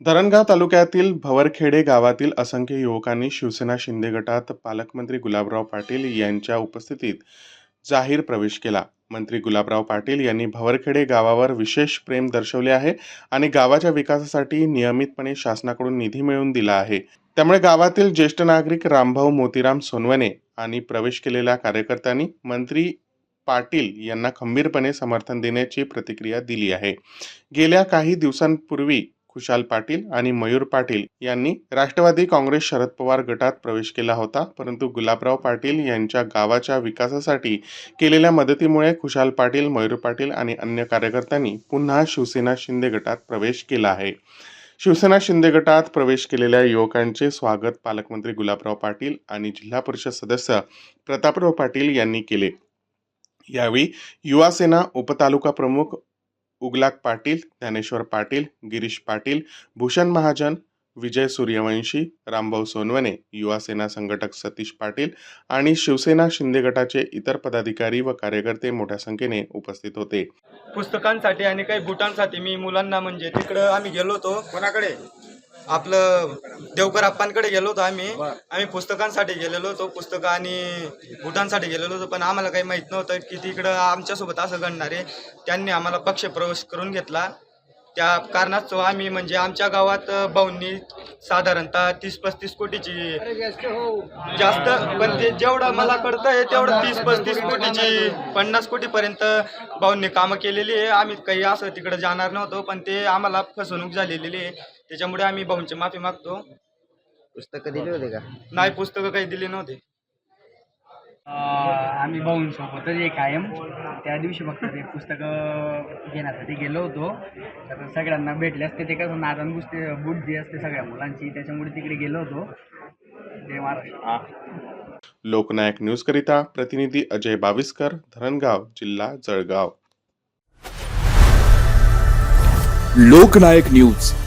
धरणगाव तालुक्यातील भवरखेडे गावातील असंख्य युवकांनी शिवसेना शिंदे गटात पालकमंत्री गुलाबराव पाटील यांच्या उपस्थितीत जाहीर प्रवेश केला. मंत्री गुलाबराव पाटील यांनी भवरखेडे गावावर विशेष प्रेम दर्शवले आहे आणि गावाच्या विकासासाठी नियमितपणे शासनाकडून निधी मिळवून दिला आहे. त्यामुळे गावातील ज्येष्ठ नागरिक रामभाऊ मोतीराम सोनवणे आणि प्रवेश केलेल्या कार्यकर्त्यांनी मंत्री पाटील यांना खंबीरपणे समर्थन देण्याची प्रतिक्रिया दिली आहे. गेल्या काही दिवसांपूर्वी खुशाल पाटील आणि मयूर पाटील यांनी राष्ट्रवादी काँग्रेस शरद पवार गटात प्रवेश केला होता. परंतु गुलाबराव पाटील यांच्या गावाच्या विकासासाठी केलेल्या मदतीमुळे खुशाल पाटील मयूर पाटील आणि अन्य कार्यकर्त्यांनी पुन्हा शिवसेना शिंदे गटात प्रवेश केला आहे. शिवसेना शिंदे गटात प्रवेश केलेल्या युवकांचे स्वागत पालकमंत्री गुलाबराव पाटील आणि जिल्हा परिषद सदस्य प्रतापराव पाटील यांनी केले. यावेळी युवासेना उपतालुका प्रमुख उगलाक पाटील ज्ञानेश्वर पाटील गिरीश पाटील भूषण महाजन विजय सूर्यवंशी रामभाऊ सोनवणे युवासेना संघटक सतीश पाटील आणि शिवसेना शिंदे गटाचे इतर पदाधिकारी व कार्यकर्ते मोठ्या संख्येने उपस्थित होते. पुस्तकांसाठी आणि काही बुटांसाठी मी मुलांना म्हणजे तिकडं आम्ही गेलो होतो. कोणाकडे? आपलं देवकर आप्पांकडे गेलो होतो आम्ही. आम्ही पुस्तकांसाठी गेलेलो होतो पुस्तकं आणि बुटांसाठी गेलेलो होतो पण आम्हाला काही माहीत नव्हतं की तिकडं आमच्यासोबत असं घडणार आहे. त्यांनी आम्हाला पक्ष प्रवेश करून घेतला. त्या कारणास्तव आम्ही म्हणजे आमच्या गावात भाऊंनी साधारणतः तीस पस्तीस कोटीची. जास्त पण ते जेवढं मला कळतंय तेवढं तीस पस्तीस कोटीची पन्नास कोटीपर्यंत भाऊंनी कामं केलेली आहे. आम्ही काही असं तिकडे जाणार नव्हतो पण ते आम्हाला फसवणूक झालेली आहे. त्याच्यामुळे आम्ही भाऊंची माफी मागतो. पुस्तकं दिली होती का? नाही पुस्तकं काही दिली नव्हती. आम्ही भाऊंसोबतच आहे कायम. त्या दिवशी फक्त ते पुस्तकं घेण्यासाठी गेलो होतो. तर सगळ्यांना भेटले असते. ते कसं नादान बुसते बुद्धी असते सगळ्या मुलांची. त्याच्यामुळे तिकडे गेलो होतो. जय महाराष्ट्र. लोकनायक न्यूजकरिता प्रतिनिधी अजय बाविस्कर धरणगाव जिल्हा जळगाव. लोकनायक न्यूज.